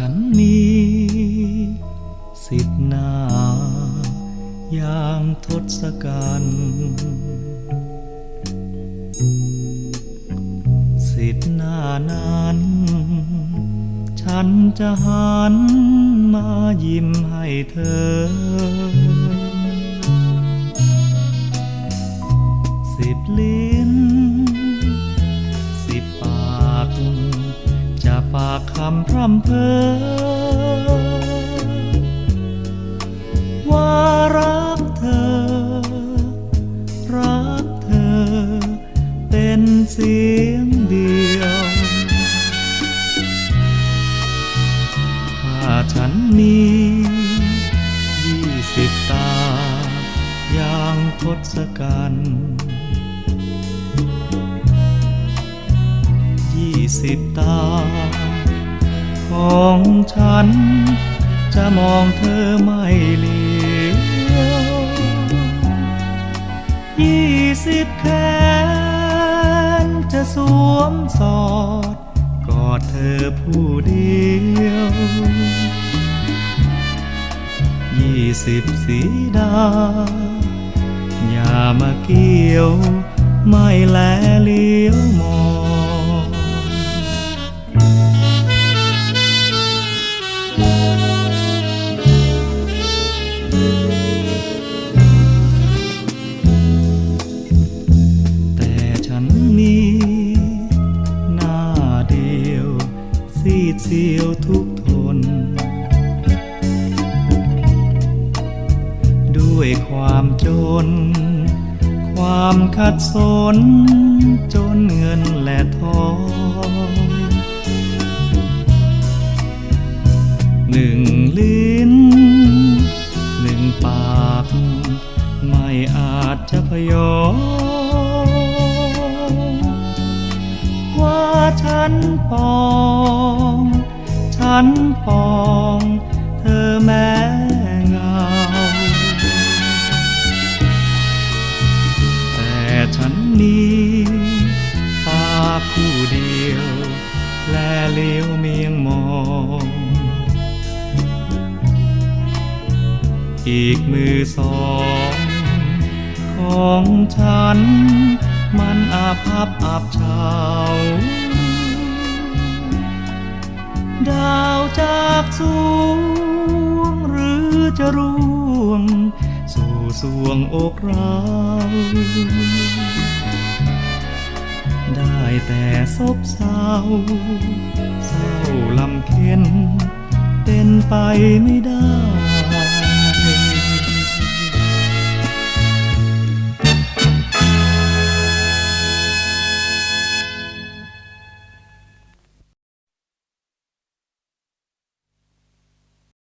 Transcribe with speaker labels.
Speaker 1: ฉันมีสิทธิหน้าอย่างทศกัณฐ์สิทธิหน้านั้น ฉันจะหันมายิ้มให้เธอ จากคำพร่ำเพ้อว่ารักเธอ รักเธอ เป็นเสียงเดียวถ้าฉันมียี่สิบตา อย่างทศกัณฐ์ยี่สิบตา ของฉัน จะมองเธอไม่เลี้ยวยี่สิบแขนจะสวมสอด กอดเธอผู้เดียวยี่สิบสีดา อย่ามาเกี่ยว ไม่แลเลี้ยวมอง ซีดเสียวทุกทน ด้วยความจน ความขัดสน จนเงินและทอง นปอง ฉันปอง เธอแม้เงา แต่ฉันนี้ตาคู่เดียว แลเลี้ยวเมียงมอง อีกมือสองของฉันมันอาภัพอับเฉา ดาวจากสวงหรือจะร่วง สู่สวงอกเราได้แต่ซบเศร้า เศร้าลำเค็นเป็นไปไม่ได้